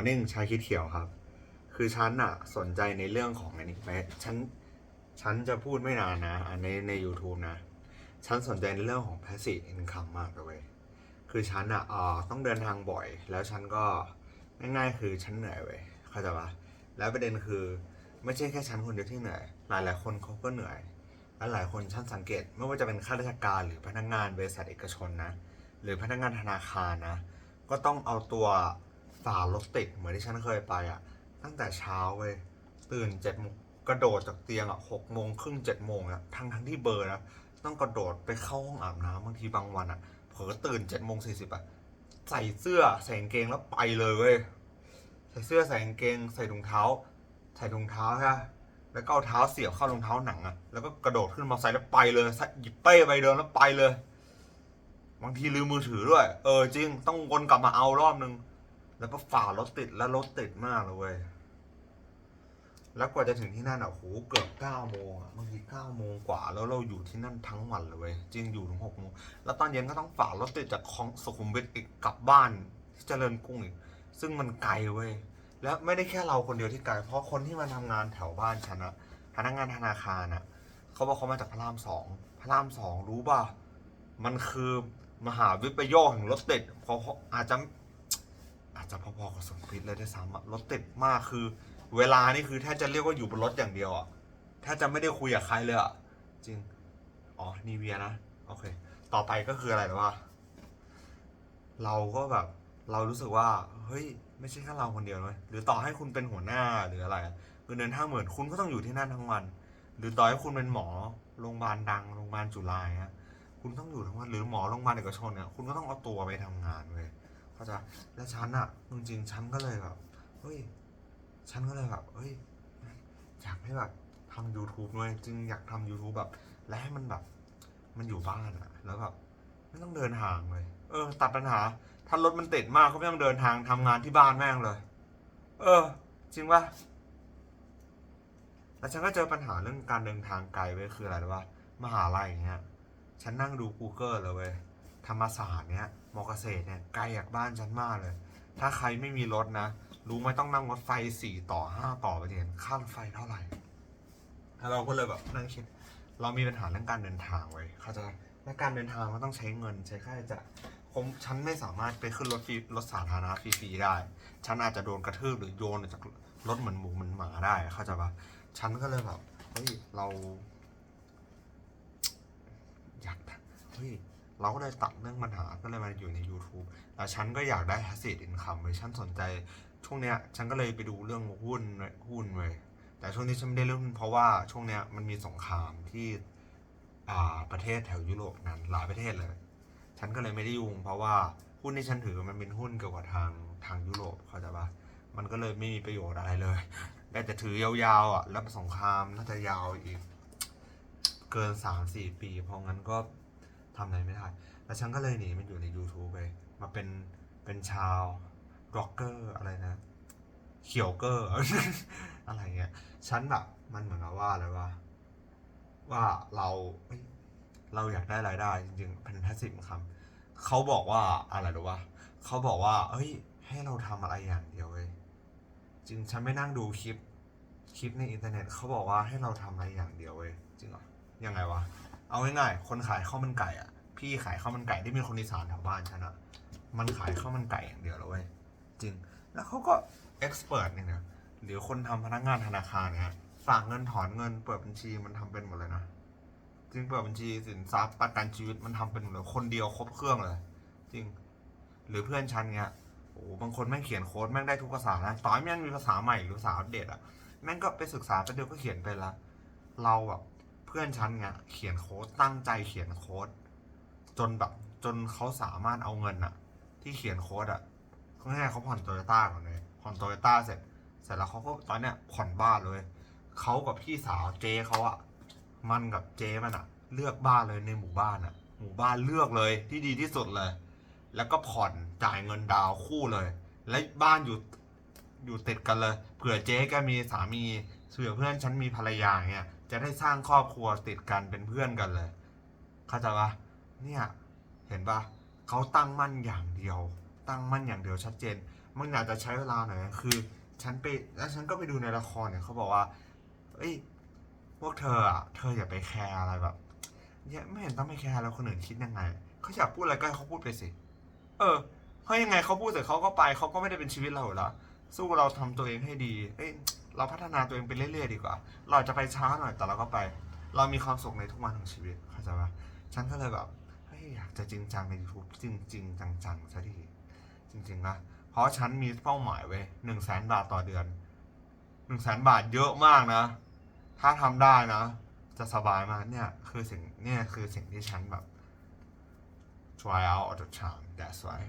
อร์นิ่งชาคิดเขียวครับ คือฉันอะสนใจในเรื่องของอันนี้ไหมฉันฉันจะพูดไม่นานนะในใน u t u b e นะ ฉันสนใจในเรื่องของ passive income มากเลยคือฉันอะเออต้องเดินทางบ่อย แล้วฉันก็ง่ายๆคือฉันเหนื่อยเว้ยเข้าใจปะแล้วประเด็นคือไม่ใช่แค่ฉันคนเดียวที่เหนื่อย หลายๆคนเขาก็เหนื่อย และหลายคนฉันสังเกต ไม่ว่าจะเป็นข้าราชการหรือพนักงานบริษัทเอกชนนะ หรือพนักงานธนาคารนะ ก็ต้องเอาตัว ฝ่ารถติดเหมือนที่ฉันเคยไปอะ ตั้งแต่เช้าเว้ยตื่นเจ็ดโมงกระโดดจากเตียงอะหกโมงครึ่งเจ็ดโมงอะทั้งทั้งที่เบอร์นะต้องกระโดดไปเข้าห้องอาบน้ำบางทีบางวันอะเผลอตื่นเจ็ดโมงสี่สิบอะใส่เสื้อใส่กางเกงแล้วไปเลยเว้ยใส่เสื้อใส่กางเกง ใส่ถุงเท้า ใส่ถุงเท้าใช่ะแล้วก็เอาเท้าเสียบเข้ารองเท้าหนังอะแล้วก็กระโดดขึ้นมาใส่แล้วไปเลยหยิบเป้ไปเดินแล้วไปเลย บางทีลืมมือถือด้วย เออจริง ต้องวนกลับมาเอารอบนึง แล้วก็ฝ่ารถติดแล้วรถติดมากเลยเว้ยแล้วกว่าจะถึงที่นั่นอะโหเกือบเก้าโมงอะบางทีเก้าโมงกว่าแล้วเราอยู่ที่นั่นทั้งวันเลยเว้ยจริงอยู่ถึงหกโมงแล้วตอนเย็นก็ต้องฝ่ารถติดจากคลองสุขุมวิทอีกกลับบ้านที่เจริญกรุงอีกซึ่งมันไกลเว้ยแล้วไม่ได้แค่เราคนเดียวที่ไกลเพราะคนที่มาทำงานแถวบ้านฉันอะพนักงานธนาคารอะเขาบอกเขามาจากพระรามสองพระรามสองรู้ป่ะมันคือมหาวิปโยคแห่งรถติดเพราะอาจจะ จจะพอๆกับสมวิทเลยด้วยซ้ำอะรถติดมากคือ เวลานี่คือแทบจะเรียกว่าอยู่บนรถอย่างเดียวอะแทบจะไม่ได้คุยกับใครเลยอะจริง อ๋อนีเวียนะ โอเค ต่อไปก็คืออะไรหรอว่าเราก็แบบ เรารู้สึกว่า เฮ้ย ไม่ใช่แค่เราคนเดียวเลยหรือต่อให้คุณเป็นหัวหน้าหรืออะไรเงินเดือนห้าหมื่นคุณก็ต้องอยู่ที่นั่นทั้งวัน หรือต่อให้คุณเป็นหมอโรงพยาบาลดังโรงพยาบาลจุฬาเงี้ยคุณต้องอยู่ทั้งวันหรือหมอโรงพยาบาลเอกชนเนี่ยคุณก็ต้องเอาตัวไปทำงานเว้ย เข้าใจแล้วฉันอะจริงๆฉันก็เลยแบบเฮ้ยฉันก็เลยแบบเฮ้ยอยากให้แบบทำ YouTube ด้วยจึงอยากทำ YouTube แบบ และให้มันแบบ มันอยู่บ้านอะแล้วแบบไม่ต้องเดินทางเลย เออ ตัดปัญหา ถ้ารถมันติดมากก็ไม่ต้องเดินทางทำงานที่บ้านแม่งเลย เออ จริงปะแล้วฉันก็เจอปัญหาเรื่องการเดินทางไกลเว้ยคืออะไรรู้ปะมหาลัยอย่างเงี้ย ฉันนั่งดู Google เลยเว้ย ธรรมศาสตร์เนี้ยมอเกษตรเนี่ยไกลจากบ้านฉันมากเลย ถ้าใครไม่มีรถนะ รู้ไหมต้องนั่งรถไฟสี่ต่อห้าต่อไปเรียนค่ารถไฟเท่าไหร่แล้วเราก็เลยแบบนั่งคิด เรามีปัญหาเรื่องการเดินทางไว้เข้าใจะและการเดินทางมันต้องใช้เงินใช้ค่าใช้จ่ายผมฉันไม่สามารถไปขึ้นรถฟรีรถสาธารณะฟรีๆได้ ฉันอาจจะโดนกระทืบหรือโยนออกจากรถเหมือนหมูเหมือนหมาได้เข้าใจปะฉันก็เลยแบบเฮ้ยเรา อยากเฮ้ย เราก็เลยตัดเรื่องปัญหาก็เลยมาอยู่ใน YouTube แล้วฉันก็อยากได้ passive income เลยฉันสนใจช่วงเนี้ยฉันก็เลยไปดูเรื่องหุ้นหุ้นเว้ยแต่ช่วงนี้ฉันไม่ได้เรื่องหุ้นเพราะว่าช่วงเนี้ยมันมีสงครามที่อ่าประเทศแถวยุโรปนั้นหลายประเทศเลย ฉันก็เลยไม่ได้ยุ่งเพราะว่าหุ้นที่ฉันถือมันเป็นหุ้นเกี่ยวกับทางทางยุโรปเข้าใจปะมันก็เลยไม่มีประโยชน์อะไรเลยได้แต่ถือยาวๆอะแล้วสงครามน่าจะยาวอีก เกินสามสี่ปี เพราะงั้นก็ ทำอะไรไม่ได้ แล้วฉันก็เลยหนีมันอยู่ใน YouTube ไปมาเป็นเป็นชาวร็อกเกอร์อะไรนะเขียวเกอร์อะไรเงี้ยฉันแบบมันเหมือนกับว่าอะไรว่า ว่าเราเราอยากได้รายได้จริงๆเป็น passive income เขาบอกว่าอะไรหรือว่าเขาบอกว่า เอ้ย ให้เราทำอะไรอย่างเดียวเว้ยจริงฉันไม่นั่งดูคลิปคลิปในอินเทอร์เน็ตเขาบอกว่าให้เราทำอะไรอย่างเดียวเว้ยจริงเหรอยังไงวะ เอาง่ายๆ คนขายข้าวมันไก่อะ พี่ขายข้าวมันไก่ที่มีคนอีสานแถวบ้านฉันอะ มันขายข้าวมันไก่อย่างเดียวเลยเว้ย จริง แล้วเขาก็เอ็กซ์เพรสเนี่ยนะหรือคนทำพนักงานธนาคารเนี่ยฝากเงินถอนเงินเปิดบัญชีมันทำเป็นหมดเลยนะ จริงเปิดบัญชีสินทรัพย์ประกันชีวิตมันทำเป็นหมดเลยคนเดียวครบเครื่องเลย จริง หรือเพื่อนฉันเงี้ยโอ้บางคนแม่งเขียนโค้ดแม่งได้ทุกภาษานะต่อให้แม่งมีภาษาใหม่หรือภาษาอัปเดตอะแม่งก็ไปศึกษาไปเดียวก็เขียนไปละ เราแบบ เพื่อนฉันเงี้ยเขียนโค้ดตั้งใจเขียนโค้ดจนแบบจนเขาสามารถเอาเงินอะที่เขียนโค้ดอะเขาให้เขาผ่อนโตโยต้าก่อนเลยผ่อนโตโยต้าเสร็จ เสร็จแล้วเขาก็ตอนเนี้ยผ่อนบ้านเลยเขากับพี่สาวเจเขาอะมันกับเจมันอะเลือกบ้านเลยในหมู่บ้านอะหมู่บ้านเลือกเลยที่ดีที่สุดเลย แล้วก็ผ่อนจ่ายเงินดาวคู่เลย และบ้านอยู่อยู่ติดกันเลย เผื่อเจ๊แกมีสามีเผื่อเพื่อนฉันมีภรรยาเงี้ย จะได้สร้างครอบครัวติดกันเป็นเพื่อนกันเลย เข้าใจปะเนี่ยเห็นปะเขาตั้งมั่นอย่างเดียว ตั้งมั่นอย่างเดียวชัดเจน มันอาจจะใช้เวลาหน่อยนะคือ ฉันไปแล้วฉันก็ไปดูในละครเนี่ยเขาบอกว่าเอ้ยพวกเธออะเธออย่าไปแคร์อะไรแบบเนี่ยไม่เห็นต้องไปแคร์แล้วคนอื่นคิดยังไงเขาอยากพูดอะไรก็ให้เขาพูดไปสิ เออเพราะยังไงเขาพูดเสร็จเขาก็ไปเขาก็ไม่ได้เป็นชีวิตเราอยู่แล้วสู้เราทำตัวเองให้ดี เอ้ย เราพัฒนาตัวเองไปเรื่อยๆดีกว่า เราจะไปช้าหน่อยแต่เราก็ไป เรามีความสุขในทุกวันของชีวิตเข้าใจปะฉันก็เลยแบบเฮ้ยอยากจะจริงจังใน YouTube จริงจริงจังๆซะทีจริงๆนะเพราะฉันมีเป้าหมายไว้หนึ่งแสนบาทต่อเดือนหนึ่งแสนบาทเยอะมากนะ ถ้าทำได้นะ จะสบายมากเนี่ยคือสิ่งเนี่ยคือสิ่งที่ฉันแบบ try out all the time that's why